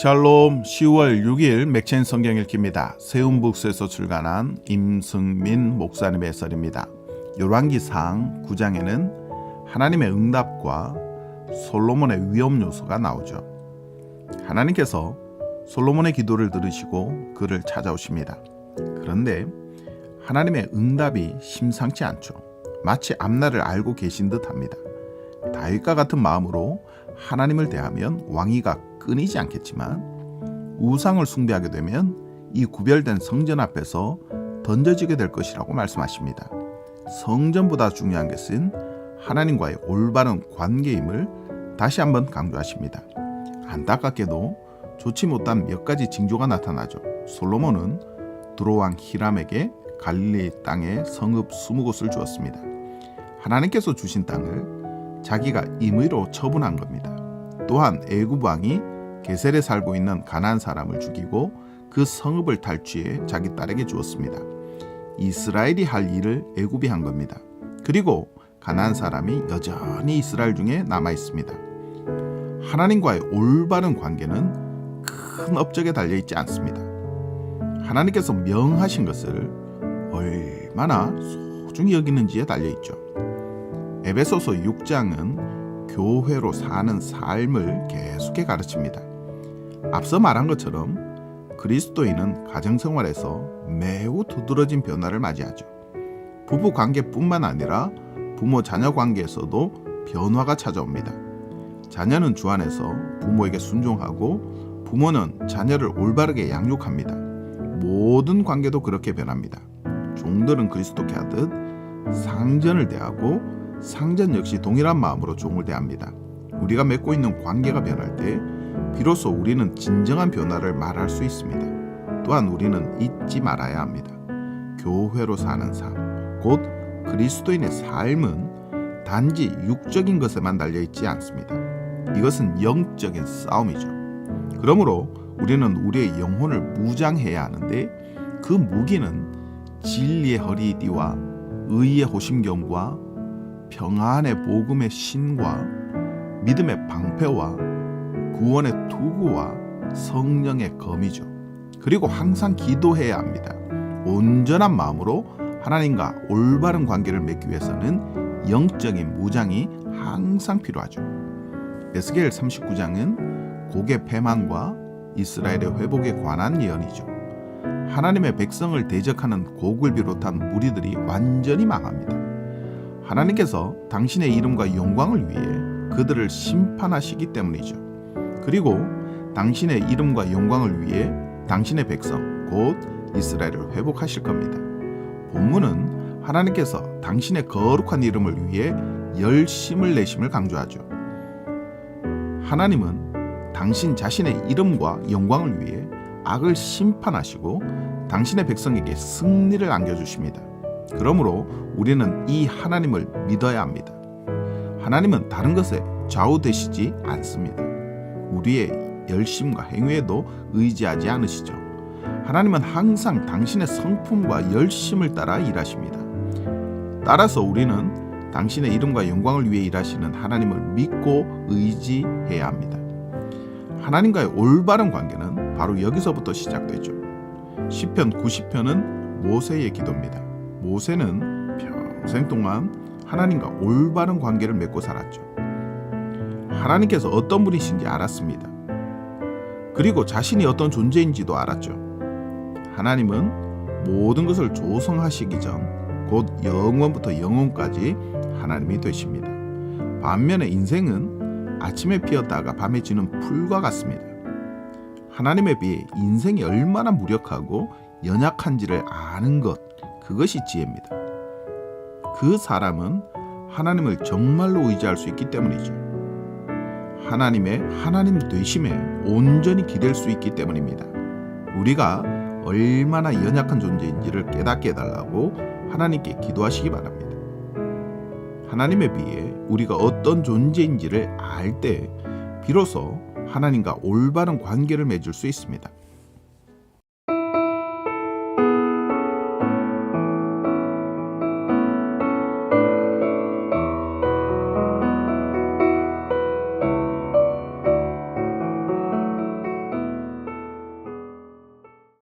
샬롬 10월 6일 맥체인 성경 읽기입니다. 세운북스에서 출간한 임승민 목사님의 썰입니다. 열왕기상 9장에는 하나님의 응답과 솔로몬의 위험 요소가 나오죠. 하나님께서 솔로몬의 기도를 들으시고 그를 찾아오십니다. 그런데 하나님의 응답이 심상치 않죠. 마치 앞날을 알고 계신 듯합니다. 다윗과 같은 마음으로 하나님을 대하면 왕위가 끊이지 않겠지만 우상을 숭배하게 되면 이 구별된 성전 앞에서 던져지게 될 것이라고 말씀하십니다. 성전보다 중요한 것은 하나님과의 올바른 관계임을 다시 한번 강조하십니다. 안타깝게도 좋지 못한 몇 가지 징조가 나타나죠. 솔로몬은 두로왕 히람에게 갈릴리 땅에 성읍 20곳을 주었습니다. 하나님께서 주신 땅을 자기가 임의로 처분한 겁니다. 또한 애굽 왕이 게셀에 살고 있는 가나안 사람을 죽이고 그 성읍을 탈취해 자기 딸에게 주었습니다. 이스라엘이 할 일을 애굽이 한 겁니다. 그리고 가나안 사람이 여전히 이스라엘 중에 남아 있습니다. 하나님과의 올바른 관계는 큰 업적에 달려 있지 않습니다. 하나님께서 명하신 것을 얼마나 소중히 여기는지에 달려 있죠. 에베소서 6장은 교회로 사는 삶을 계속해 가르칩니다. 앞서 말한 것처럼 그리스도인은 가정생활에서 매우 두드러진 변화를 맞이하죠. 부부 관계뿐만 아니라 부모 자녀 관계에서도 변화가 찾아옵니다. 자녀는 주 안에서 부모에게 순종하고 부모는 자녀를 올바르게 양육합니다. 모든 관계도 그렇게 변합니다. 종들은 그리스도께 하듯 상전을 대하고 상전 역시 동일한 마음으로 종을 대합니다. 우리가 맺고 있는 관계가 변할 때 비로소 우리는 진정한 변화를 말할 수 있습니다. 또한 우리는 잊지 말아야 합니다. 교회로 사는 삶, 곧 그리스도인의 삶은 단지 육적인 것에만 달려 있지 않습니다. 이것은 영적인 싸움이죠. 그러므로 우리는 우리의 영혼을 무장해야 하는데 그 무기는 진리의 허리띠와 의의 호심경과 평안의 복음의 신과 믿음의 방패와 구원의 투구와 성령의 검이죠. 그리고 항상 기도해야 합니다. 온전한 마음으로 하나님과 올바른 관계를 맺기 위해서는 영적인 무장이 항상 필요하죠. 에스겔 39장은 곡의 패만과 이스라엘의 회복에 관한 예언이죠. 하나님의 백성을 대적하는 곡을 비롯한 무리들이 완전히 망합니다. 하나님께서 당신의 이름과 영광을 위해 그들을 심판하시기 때문이죠. 그리고 당신의 이름과 영광을 위해 당신의 백성, 곧 이스라엘을 회복하실 겁니다. 본문은 하나님께서 당신의 거룩한 이름을 위해 열심을 내심을 강조하죠. 하나님은 당신 자신의 이름과 영광을 위해 악을 심판하시고 당신의 백성에게 승리를 안겨주십니다. 그러므로 우리는 이 하나님을 믿어야 합니다. 하나님은 다른 것에 좌우되시지 않습니다. 우리의 열심과 행위에도 의지하지 않으시죠. 하나님은 항상 당신의 성품과 열심을 따라 일하십니다. 따라서 우리는 당신의 이름과 영광을 위해 일하시는 하나님을 믿고 의지해야 합니다. 하나님과의 올바른 관계는 바로 여기서부터 시작되죠. 시편 90편은 모세의 기도입니다. 모세는 평생 동안 하나님과 올바른 관계를 맺고 살았죠. 하나님께서 어떤 분이신지 알았습니다. 그리고 자신이 어떤 존재인지도 알았죠. 하나님은 모든 것을 조성하시기 전 곧 영원부터 영원까지 하나님이 되십니다. 반면에 인생은 아침에 피었다가 밤에 지는 풀과 같습니다. 하나님에 비해 인생이 얼마나 무력하고 연약한지를 아는 것, 그것이 지혜입니다. 그 사람은 하나님을 정말로 의지할 수 있기 때문이죠. 하나님의 하나님 되심에 온전히 기댈 수 있기 때문입니다. 우리가 얼마나 연약한 존재인지를 깨닫게 해달라고 하나님께 기도하시기 바랍니다. 하나님에 비해 우리가 어떤 존재인지를 알 때 비로소 하나님과 올바른 관계를 맺을 수 있습니다.